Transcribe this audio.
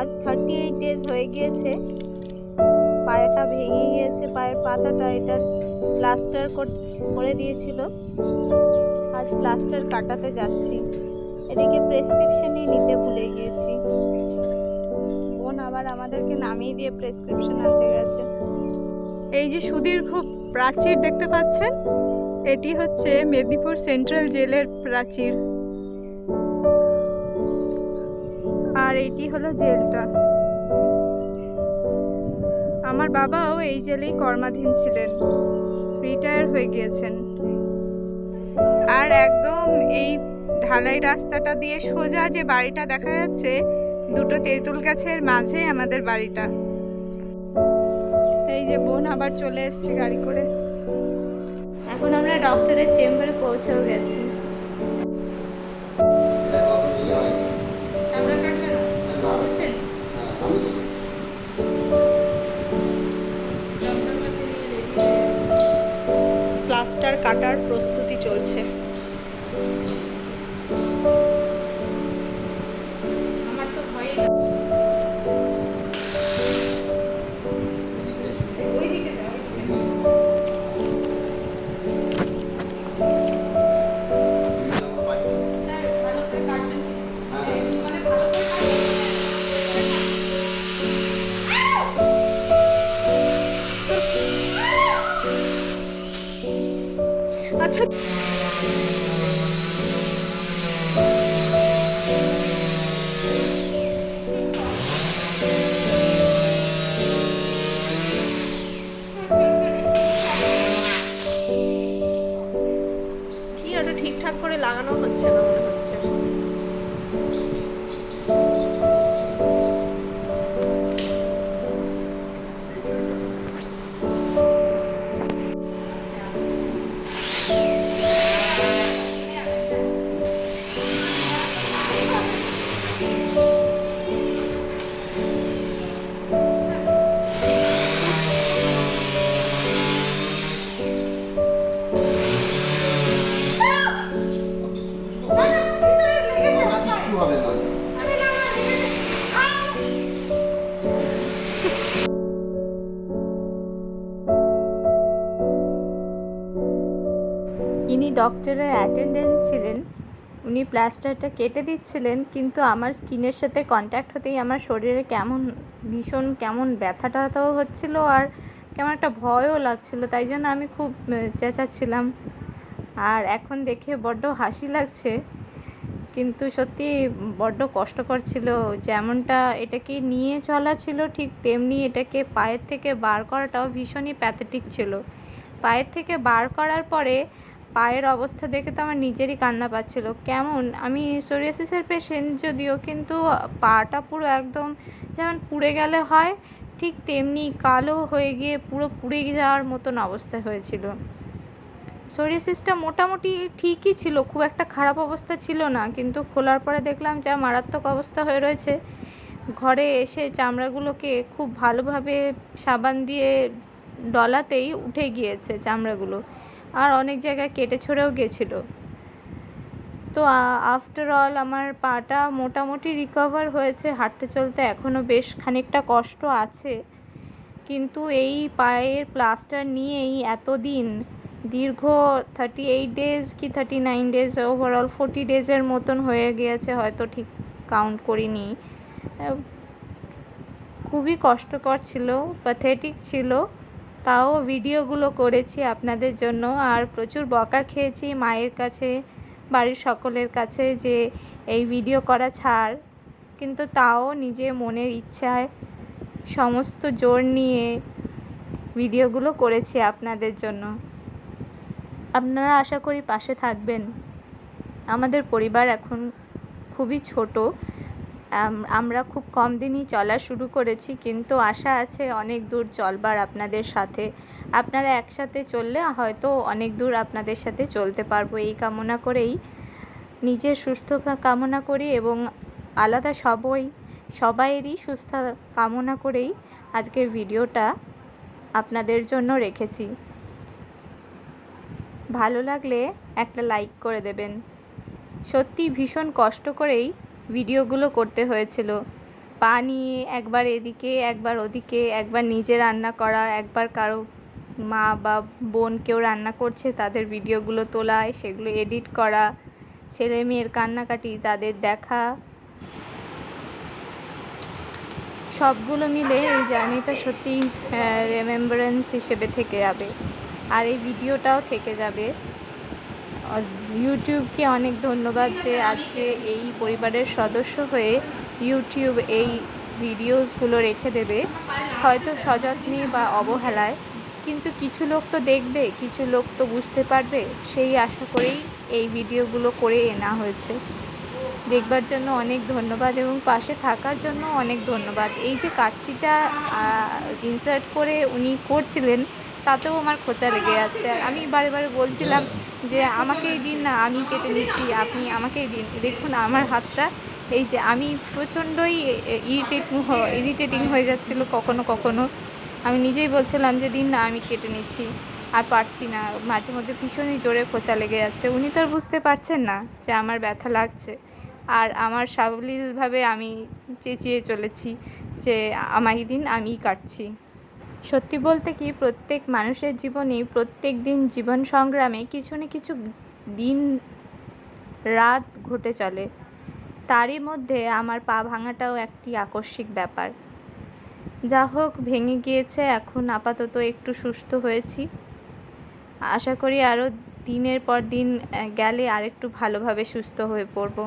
আজ thirty eight days হয়ে গিয়েছে। পায়েটা ভেঙে গিয়েছে, পায়ের পাতাটা এটা প্লাস্টার করে দিয়েছিল। আজ প্লাস্টার কাটাতে যাচ্ছি। এদিকে প্রেসক্রিপশনই নিতে ভুলে গিয়েছি। বোন আবার আমাদেরকে নামিয়ে দিয়ে প্রেসক্রিপশন আনতে গেছে। এই যে সুদীর্ঘ প্রাচীর দেখতে পাচ্ছেন, এটি হচ্ছে মেদিনীপুর সেন্ট্রাল জেলের প্রাচীর। আর এটি হলো জেলটা। আমার বাবাও এই জেলেই কর্মাধীন ছিলেন। রিটায়ার হয়ে গিয়েছেন। আর একদম এই ঢালাই রাস্তাটা দিয়ে সোজা যে বাড়িটা দেখা যাচ্ছে, দুটো তেঁতুল গাছের মাঝে আমাদের বাড়িটা। এই যে বোন আবার চলে এসছে গাড়ি করে। এখন আমরা ডক্টরের চেম্বারে পৌঁছেও গেছি। কাটার প্রস্তুতি চলছে। কি ডক্টরের অ্যাটেন্ডেন্ট ছিলেন, উনি প্লাস্টারটা কেটে দিচ্ছিলেন, কিন্তু আমার স্কিনের সাথে কন্ট্যাক্ট হতেই আমার শরীরে কেমন, ভীষণ কেমন ব্যথা ট্যাথাও হচ্ছিল আর কেমন একটা ভয়ও লাগছিল, তাই জন্য আমি খুব চেঁচাচ্ছিলাম। আর এখন দেখে বড্ড হাসি লাগছে, কিন্তু সত্যি বড্ড কষ্টকর ছিল, যেমনটা এটাকে নিয়ে চলা ছিল, ঠিক তেমনি এটাকে পায়ের থেকে বার করাটাও ভীষণই প্যাথেটিক ছিল। পায়ের থেকে বার করার পরে পায়ের অবস্থা দেখে তো আমার নিজেরই কান্না পাচ্ছিল। কেমন? আমি সোরিয়াসিসের পেশেন্ট যদিও, কিন্তু পাটা পুরো একদম যেমন পুড়ে গেলে হয়, ঠিক তেমনি কালো হয়ে গিয়ে পুরো পুড়ে যাওয়ার মতন অবস্থা হয়েছিল। সোরিয়াসিসটা মোটামুটি ঠিকই ছিল, খুব একটা খারাপ অবস্থা ছিল না, কিন্তু খোলার পরে দেখলাম যা মারাত্মক অবস্থা হয়ে রয়েছে। ঘরে এসে চামড়াগুলোকে খুব ভালোভাবে সাবান দিয়ে ডলাতেই উঠে গিয়েছে চামড়াগুলো। আর অনেক জায়গায় কেটে ছড়েও গেছিল। তো আফটার অল আমার পাটা মোটামুটি রিকভার হয়েছে, হাঁটতে চলতে এখনও বেশ খানিকটা কষ্ট আছে। কিন্তু এই পায়ের প্লাস্টার নিয়েই এতদিন, দীর্ঘ থার্টি এইট ডেজ কি thirty nine days overall forty ডেজের মতন হয়ে গিয়েছে, হয়তো ঠিক কাউন্ট করিনি। খুবই কষ্টকর ছিল প্যাথেটিক ছিল। তাও ভিডিওগুলো করেছি আপনাদের জন্য। আর প্রচুর বকা খেয়েছি মায়ের কাছে, বাড়ির সকলের কাছে যে এই ভিডিও করা ছাড়। কিন্তু তাও নিজে মনের ইচ্ছায় সমস্ত জোর নিয়ে ভিডিওগুলো করেছি আপনাদের জন্য। আপনারা আশা করি পাশে থাকবেন। আমাদের পরিবার এখন খুবই ছোট। আমরা খুব কম দিনই চলা শুরু করেছি, কিন্তু আশা আছে অনেক দূর চলবার আপনাদের সাথে। আপনারা একসাথে চললে হয়তো অনেক দূর আপনাদের সাথে চলতে পারব। এই কামনা করেই নিজের সুস্থ কামনা করি এবং আলাদা সবই, সবাইয়েরই সুস্থ কামনা করেই আজকের ভিডিওটা আপনাদের জন্য রেখেছি। ভালো লাগলে একটা লাইক করে দেবেন। সত্যি ভীষণ কষ্ট করেই ভিডিওগুলো করতে হয়েছিল। পা নিয়ে একবার এদিকে, একবার ওদিকে, একবার নিজে রান্না করা, একবার কারও মা বা বোন কেউ রান্না করছে, তাদের ভিডিওগুলো তোলা সেগুলো এডিট করা, ছেলে মেয়ের কান্নাকাটি, তাদের দেখা। সবগুলো মিলে এই জার্নিটা সত্যি রিমেম্বারেন্স হিসেবে থেকে যাবে। আর এই ভিডিওটাও থেকে যাবে। ইউটিউবকে অনেক ধন্যবাদ যে আজকে এই পরিবারের সদস্য হয়ে ইউটিউব এই ভিডিওসগুলো রেখে দেবে। হয়তো সযত্নে বা অবহেলায়, কিন্তু কিছু লোক তো দেখবে, কিছু লোক তো বুঝতে পারবে। সেই আশা করেই এই ভিডিওগুলো করে এনা হয়েছে। দেখবার জন্য অনেক ধন্যবাদ এবং পাশে থাকার জন্য অনেক ধন্যবাদ। এই যে কাচ্ছিটা ইনসার্ট করে উনি করছিলেন তাতেও আমার খোঁচা লেগে যাচ্ছে আর আমি বারে বারে বলছিলাম যে আমাকেই দিন না, আমি কেটে নিচ্ছি, আপনি আমাকেই দিন দেখুন, আমার হাতটা এই যে আমি প্রচণ্ডই ইরিটেটিং ইরিটেটিং হয়ে যাচ্ছিল কখনো কখনো। আমি নিজেই বলছিলাম যে, দিন না, আমি কেটে নিচ্ছি, আর পারছি না। মাঝে মধ্যে ভীষণই জোরে খোঁচা লেগে যাচ্ছে। উনি তো আর বুঝতে পারছেন না যে, আমার ব্যথা লাগছে। আর আমার সাবলীলভাবে আমি চেঁচিয়ে চলেছি যে, আমায় দিন আমিই কাটছি। সত্যি বলতে কি, প্রত্যেক মানুষের জীবনেই প্রত্যেক দিন জীবন সংগ্রামে কিছু না কিছু দিন রাত ঘটে চলে। তারই মধ্যে আমার পা ভাঙাটাও একটি আকস্মিক ব্যাপার। যা হোক, ভেঙে গিয়েছে, এখন আপাতত একটু সুস্থ হয়েছি। আশা করি আরও দিনের পর দিন গেলে আরেকটু ভালোভাবে সুস্থ হয়ে পড়ব।